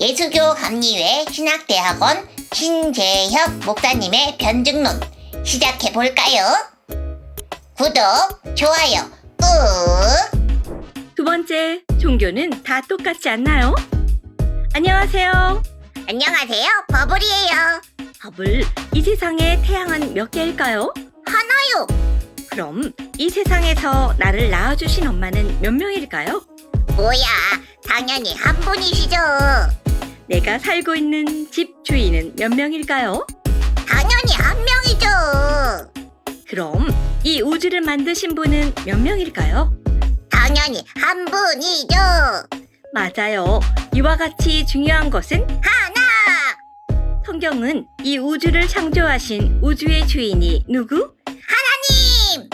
예수교 감리회 신학대학원 신재혁 목사님의 변증론 시작해 볼까요? 구독, 좋아요, 꾹! 두 번째, 종교는 다 똑같지 않나요? 안녕하세요. 안녕하세요, 버블이에요. 버블, 이 세상에 태양은 몇 개일까요? 하나요. 그럼 이 세상에서 나를 낳아주신 엄마는 몇 명일까요? 뭐야, 당연히 한 분이시죠. 내가 살고 있는 집 주인은 몇 명일까요? 당연히 한 명이죠. 그럼 이 우주를 만드신 분은 몇 명일까요? 당연히 한 분이죠. 맞아요. 이와 같이 중요한 것은 하나, 성경은 이 우주를 창조하신 우주의 주인이 누구? 하나님!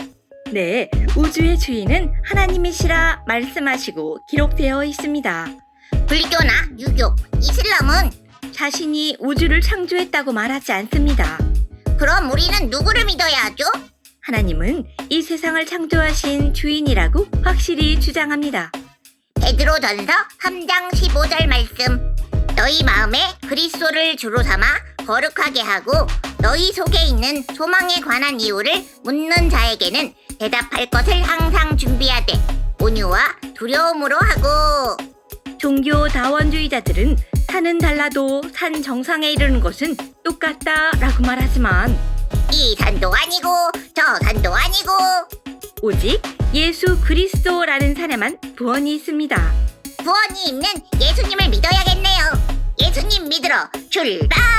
네, 우주의 주인은 하나님이시라 말씀하시고 기록되어 있습니다. 불교나 유교, 이슬람은 자신이 우주를 창조했다고 말하지 않습니다. 그럼 우리는 누구를 믿어야 하죠? 하나님은 이 세상을 창조하신 주인이라고 확실히 주장합니다. 베드로전서 3장 15절 말씀 너희 마음에 그리스도를 주로 삼아 거룩하게 하고 너희 속에 있는 소망에 관한 이유를 묻는 자에게는 대답할 것을 항상 준비하되 온유와 두려움으로 하고 종교 다원주의자들은 산은 달라도 산 정상에 이르는 것은 똑같다라고 말하지만 이 산도 아니고 저 산도 아니고. 오직 예수 그리스도라는 산에만 구원이 있습니다. 구원이 있는 예수님을 믿어야겠네요. 예수님 믿으러 출발